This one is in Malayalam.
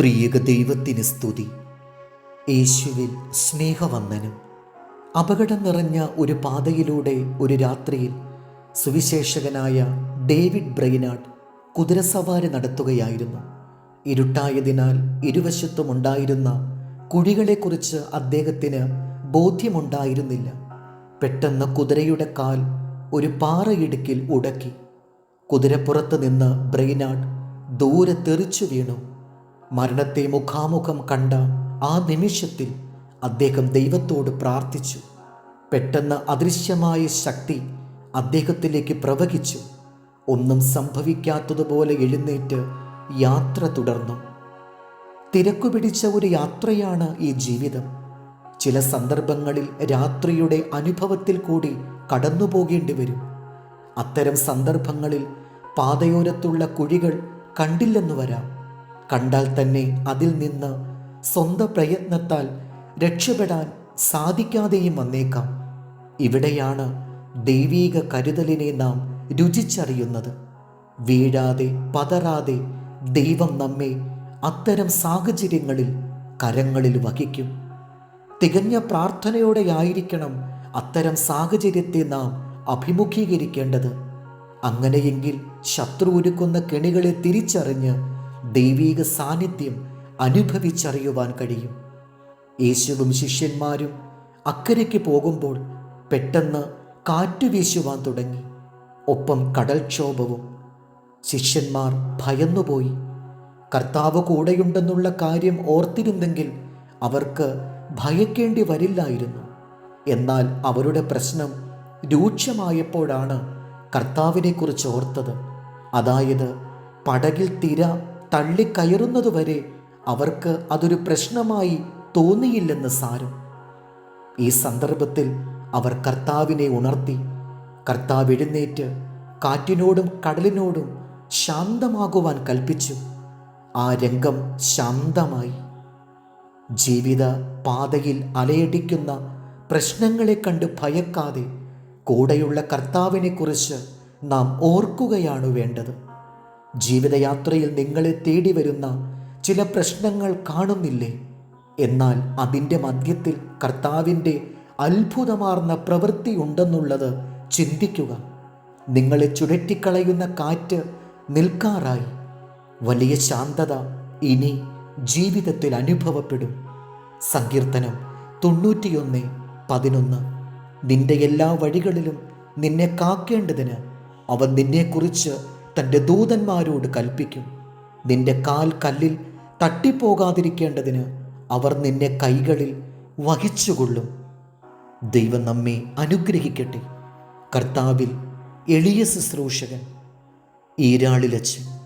ത്രിയേക ദൈവത്തിന് സ്തുതി. യേശുവിൽ സ്നേഹവന്ദനം. അപകടം നിറഞ്ഞ ഒരു പാതയിലൂടെ ഒരു രാത്രിയിൽ സുവിശേഷകനായ ഡേവിഡ് ബ്രെയിനാട്ട് കുതിരസവാരി നടത്തുകയായിരുന്നു. ഇരുട്ടായതിനാൽ ഇരുവശത്തുമുണ്ടായിരുന്ന കുഴികളെക്കുറിച്ച് അദ്ദേഹത്തിന് ബോധ്യമുണ്ടായിരുന്നില്ല. പെട്ടെന്ന് കുതിരയുടെ കാൽ ഒരു പാറയിടുക്കിൽ ഉടക്കി. കുതിരപ്പുറത്ത് നിന്ന് ബ്രെയിനാട്ട് ദൂരെ തെറിച്ചു വീണു. മരണത്തെ മുഖാമുഖം കണ്ട ആ നിമിഷത്തിൽ അദ്ദേഹം ദൈവത്തോട് പ്രാർത്ഥിച്ചു. പെട്ടെന്ന് അദൃശ്യമായ ശക്തി അദ്ദേഹത്തിലേക്ക് പ്രവഹിച്ചു. ഒന്നും സംഭവിക്കാത്തതുപോലെ എഴുന്നേറ്റ് യാത്ര തുടർന്നു. തിരക്കു പിടിച്ച ഒരു യാത്രയാണ് ഈ ജീവിതം. ചില സന്ദർഭങ്ങളിൽ രാത്രിയുടെ അനുഭവത്തിൽ കൂടി കടന്നു പോകേണ്ടി വരും. അത്തരം സന്ദർഭങ്ങളിൽ പാതയോരത്തുള്ള കുഴികൾ കണ്ടില്ലെന്ന് വരാം. കണ്ടാൽ തന്നെ അതിൽ നിന്ന് സ്വന്തം പ്രയത്നത്താൽ രക്ഷപ്പെടാൻ സാധിക്കാതെയും വന്നേക്കാം. ഇവിടെയാണ് ദൈവീക കരുതലിനെ നാം രുചിച്ചറിയുന്നത്. വീഴാതെ പതറാതെ ദൈവം നമ്മെ അത്തരം സാഹചര്യങ്ങളിൽ കരങ്ങളിൽ വഹിക്കും. തികഞ്ഞ പ്രാർത്ഥനയോടെയായിരിക്കണം അത്തരം സാഹചര്യത്തെ നാം അഭിമുഖീകരിക്കേണ്ടത്. അങ്ങനെയെങ്കിൽ ശത്രു ഒരുക്കുന്ന കെണികളെ തിരിച്ചറിഞ്ഞ് ദൈവീക സാന്നിധ്യം അനുഭവിച്ചറിയുവാൻ കഴിയും. യേശുവും ശിഷ്യന്മാരും അക്കരയ്ക്ക് പോകുമ്പോൾ പെട്ടെന്ന് കാറ്റ് വീശുവാൻ തുടങ്ങി. ഒപ്പം കടൽക്ഷോഭവും ശിഷ്യന്മാർ ഭയന്നുപോയി. കർത്താവ് കൂടെയുണ്ടെന്നുള്ള കാര്യം ഓർത്തിരുന്നെങ്കിൽ അവർക്ക് ഭയക്കേണ്ടി വരില്ലായിരുന്നു. എന്നാൽ അവരുടെ പ്രശ്നം രൂക്ഷമായപ്പോഴാണ് കർത്താവിനെക്കുറിച്ച് ഓർത്തത്. അതായത് പടകിൽ തിര തള്ളിക്കയറുന്നതുവരെ അവർക്ക് അതൊരു പ്രശ്നമായി തോന്നിയില്ലെന്ന് സാരം. ഈ സന്ദർഭത്തിൽ അവർ കർത്താവിനെ ഉണർത്തി കർത്താവ് എഴുന്നേറ്റ് കാറ്റിനോടും കടലിനോടും ശാന്തമാകുവാൻ കൽപ്പിച്ചു. ആ രംഗം ശാന്തമായി. ജീവിത പാതയിൽ അലയടിക്കുന്ന പ്രശ്നങ്ങളെ കണ്ട് ഭയക്കാതെ കൂടെയുള്ള കർത്താവിനെക്കുറിച്ച് നാം ഓർക്കുകയാണ് വേണ്ടത്. ജീവിതയാത്രയിൽ നിങ്ങളെ തേടി വരുന്ന ചില പ്രശ്നങ്ങൾ കാണുന്നില്ലേ? എന്നാൽ അതിന്റെ മധ്യത്തിൽ കർത്താവിന്റെ അത്ഭുതമാർന്ന പ്രവൃത്തി ഉണ്ടെന്നുള്ളത് ചിന്തിക്കുക. നിങ്ങളെ ചുഴറ്റിക്കളയുന്ന കാറ്റ് നിൽക്കാറായി. വലിയ ശാന്തത ഇനി ജീവിതത്തിൽ അനുഭവപ്പെടും. സങ്കീർത്തനം തൊണ്ണൂറ്റിയൊന്ന് പതിനൊന്ന്. നിന്റെ എല്ലാ വഴികളിലും നിന്നെ കാക്കേണ്ടതിന് അവൻ നിന്നെക്കുറിച്ച് തന്റെ ദൂതന്മാരോട് കൽപ്പിക്കും. നിന്റെ കാൽ കല്ലിൽ തട്ടിപ്പോകാതിരിക്കേണ്ടതിന് അവർ നിന്നെ കൈകളിൽ വഹിച്ചുകൊള്ളും. ദൈവം നമ്മെ അനുഗ്രഹിക്കട്ടെ. കർത്താവിൽ എളിയ ശുശ്രൂഷകൻ. ഈരാളിലച്ചൻ